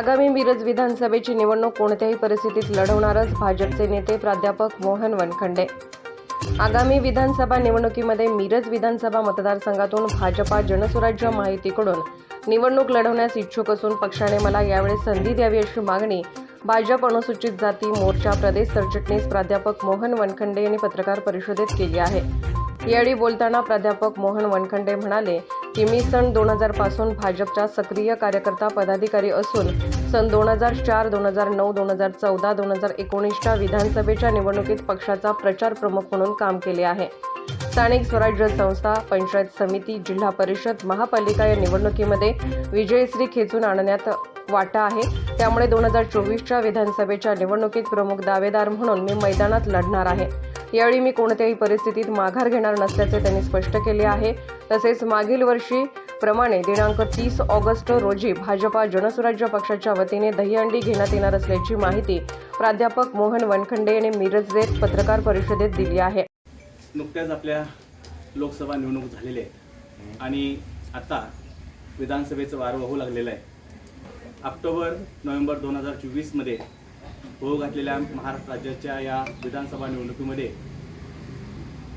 आगामी मिरज विधानसभेची निवडणूक कोणत्याही परिस्थितीत लढवणारच भाजपचे नेते प्राध्यापक मोहन वनखंडे. आगामी विधानसभा निवडणुकीमध्ये मिरज विधानसभा मतदारसंघातून भाजपा जनसुराज्य माहितीकडून निवडणूक लढवण्यास इच्छुक असून पक्षाने मला यावेळी संधी द्यावी अशी मागणी भाजप अनुसूचित जाती मोर्चा प्रदेश सरचिटणीस प्राध्यापक मोहन वनखंडे यांनी पत्रकार परिषदेत केली आहे. यावेळी बोलताना प्राध्यापक मोहन वनखंडे म्हणाले की मी सन दोन हजारपासून भाजपच्या सक्रिय कार्यकर्ता पदाधिकारी असून सन दोन हजार चार दोन हजार नऊ दोन हजार चौदा दोन हजार एकोणीसच्या विधानसभेच्या निवडणुकीत पक्षाचा प्रचार प्रमुख म्हणून काम केले आहे. स्थानिक स्वराज्य संस्था पंचायत समिती जिल्हा परिषद महापालिका या निवडणुकीमध्ये विजयश्री खेचून आणण्यात वाटा आहे. त्यामुळे दोन हजार चोवीसच्या विधानसभेच्या निवडणुकीत प्रमुख दावेदार म्हणून मी मैदानात लढणार आहे. यावेळी मी कोणत्याही परिस्थितीत माघार घेणार नसल्याचे त्यांनी स्पष्ट केले आहे. तसेच मागील वर्षी प्रमाणे दिनांक तीस ऑगस्ट रोजी भाजपा जनसुराज्य पक्षाच्या वतीने दहीहंडी घेण्यात येणार असल्याची माहिती प्राध्यापक मोहन वनखंडे यांनी मिरजेत पत्रकार परिषदेत दिली आहे. नुकत्याच आपल्या लोकसभा निवडणूक झालेल्या आहेत आणि आता विधानसभेचं वार वाहू लागलेलं आहे. ऑक्टोबर नोव्हेंबर दोन हजार चोवीसमध्ये होऊ घातलेल्या महाराष्ट्र राज्याच्या या विधानसभा निवडणुकीमध्ये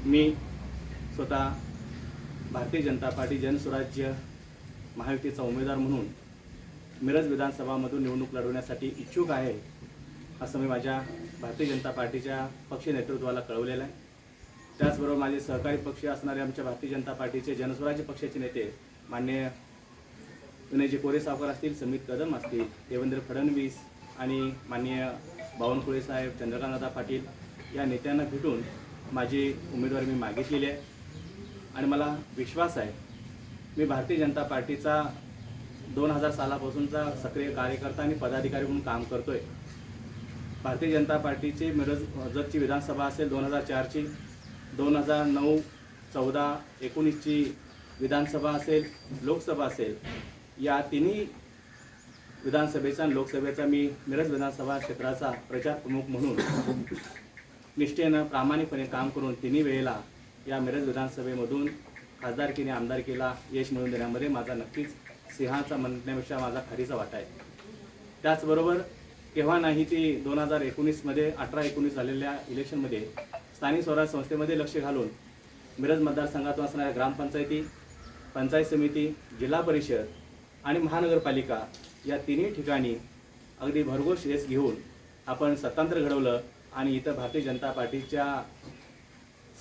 मी स्वतः भारतीय जनता पार्टी जनस्वराज्य महायुतीचा उमेदवार म्हणून मिरज विधानसभामधून निवडणूक लढवण्यासाठी इच्छुक आहे असं मी माझ्या भारतीय जनता पार्टीच्या पक्ष नेतृत्वाला कळवलेलं आहे. त्याचबरोबर माझे सहकारी पक्ष असणारे आमच्या भारतीय जनता पार्टीचे जनस्वराज्य पक्षाचे नेते मान्य विनयजी कोरे सावकर असतील समित कदम असतील देवेंद्र फडणवीस आणि माननीय बावनकुळे साहेब चंद्रकांतदा पाटील या नेत्यांना भेटून माझी उमेदवारी मी मागितलेली आहे. आणि मला विश्वास आहे मी भारतीय जनता पार्टीचा दोन हजार सालापासूनचा सक्रिय कार्यकर्ता आणि पदाधिकारी म्हणून काम करतो आहे भारतीय जनता पार्टीची मिरज जतची विधानसभा असेल दोन हजार चारची दोन हजार नऊ चौदा एकोणीसची विधानसभा असेल लोकसभा असेल या तिन्ही विधानसभेचा आणि लोकसभेचा मी मिरज विधानसभा क्षेत्राचा प्रचार प्रमुख म्हणून निष्ठेनं प्रामाणिकपणे काम करून तिन्ही वेळेला या मिरज विधानसभेमधून खासदारकीने आमदारकीला यश मिळवून देण्यामध्ये माझा नक्कीच सिंहाचा म्हणण्यापेक्षा माझा खारीचा वाटा आहे. त्याचबरोबर केव्हा नाही ती दोन हजार एकोणीसमध्ये अठरा एकोणीस झालेल्या इलेक्शनमध्ये स्थानिक स्वराज संस्थेमध्ये लक्ष घालून मिरज मतदारसंघातून असणाऱ्या ग्रामपंचायती पंचायत समिती जिल्हा परिषद आणि महानगरपालिका या तिन्ही ठिकाणी अगदी भरघोस यश घेऊन आपण स्वतंत्र घडवलं आणि इथं भारतीय जनता पार्टीच्या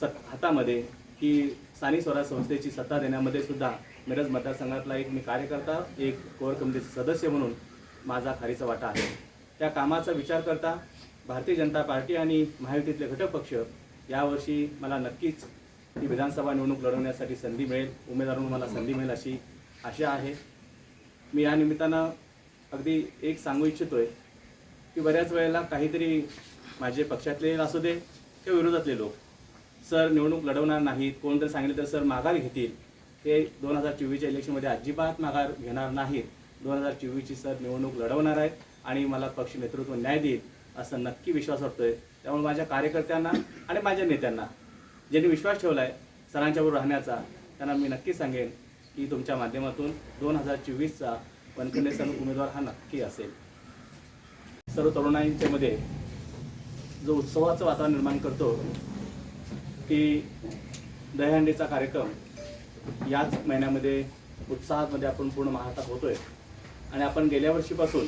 सत हातामध्ये की स्थानिक स्वराज संस्थेची सत्ता देण्यामध्ये सुद्धा मिरज मतदारसंघातला एक मी कार्यकर्ता एक कोर कमिटीचा सदस्य म्हणून माझा खारीचा वाटा आहे. त्या कामाचा विचार करता भारतीय जनता पार्टी आणि महायुतीतले घटक पक्ष यावर्षी मला नक्कीच ही विधानसभा निवडणूक लढवण्यासाठी संधी मिळेल उमेदवार म्हणून मला संधी मिळेल अशी आशा आहे. मी या निमित्तानं अगदी एक सांगू इच्छितोय की बऱ्याच वेळेला काहीतरी माझे पक्षातले असू दे किंवा विरोधातले लोक सर निवडणूक लढवणार नाहीत. कोणतरी सांगितलं तर सर माघार घेतील. ते दोन हजार चोवीसच्या इलेक्शनमध्ये अजिबात माघार घेणार नाहीत. दोन हजार चोवीसची सर निवडणूक लढवणार आहेत आणि मला पक्ष नेतृत्व न्याय देईल असं नक्की विश्वास वाटतोय. त्यामुळे माझ्या कार्यकर्त्यांना आणि माझ्या नेत्यांना ज्यांनी विश्वास ठेवला आहे सरांच्याबरोबर राहण्याचा त्यांना मी नक्की सांगेन की तुमच्या माध्यमातून दोन हजार चोवीसचा वनखंडे सर उमेदवार हा नक्की असेल. सर्व तरुणाईंच्यामध्ये जो उत्सवाचं वातावरण निर्माण करतो की दहीहंडीचा कार्यक्रम याच महिन्यामध्ये उत्साहामध्ये आपण पूर्ण महाराष्ट्रात होतोय. आणि आपण गेल्या वर्षीपासून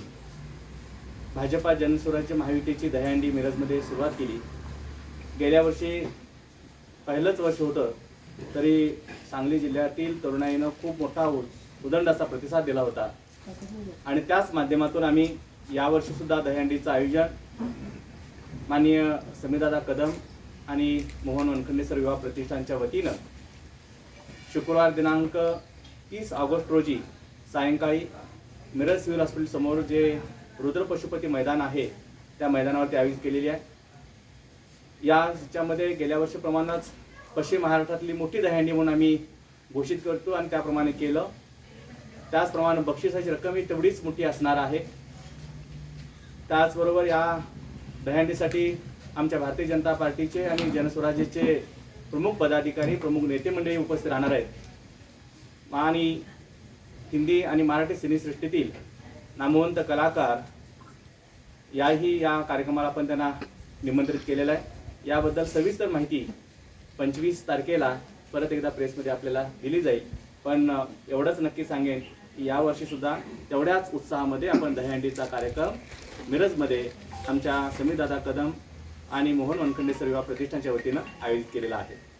भाजपा जनस्वराज्य महायुतीची दहीहंडी मिरजमध्ये सुरुवात केली. गेल्या वर्षी पहिलंच वर्ष होतं तरी सांगली जिल्ह्यातील तरुणाईनं खूप मोठा उदंड असा प्रतिसाद दिला होता. आणि त्याच माध्यमातून आम्ही यावर्षी सुद्धा दहीहंडीचं आयोजन माननीय समीदादा कदम आणि मोहन वनखंडे सर विवाह प्रतिष्ठानच्या वतीनं शुक्रवार दिनांक तीस ऑगस्ट रोजी सायंकाळी मिरज सिव्हिल हॉस्पिटलसमोर जे रुद्र पशुपती मैदान आहे त्या मैदानावरती आयोजित केलेली आहे. याच्यामध्ये गेल्या वर्षीप्रमाणेच पश्चिम महाराष्ट्रातली मोठी दहीहंडी म्हणून आम्ही घोषित करतो आणि त्याप्रमाणे केलं. त्याचप्रमाणे बक्षिसाची रक्कम ही तेवढीच मोठी असणार आहे. त्याचबरोबर या दहंडीसाठी आमच्या भारतीय जनता पार्टीचे आणि जनस्वराज्याचे प्रमुख पदाधिकारी प्रमुख नेते मंडळी उपस्थित राहणार आहेत. आणि हिंदी आणि मराठी सिनेसृष्टीतील नामवंत कलाकार याही या कार्यक्रमाला पण त्यांना निमंत्रित केलेलं आहे. याबद्दल सविस्तर माहिती पंचवीस तारखेला परत एकदा प्रेसमध्ये आपल्याला दिली जाईल. पण एवढंच नक्की सांगेन की यावर्षीसुद्धा तेवढ्याच उत्साहामध्ये आपण दहीहंडीचा कार्यक्रम मिरजमध्ये आमच्या समीरदादा कदम आणि मोहन वनखंडे सर्व प्रतिष्ठानच्या वतीनं आयोजित केलेला आहे.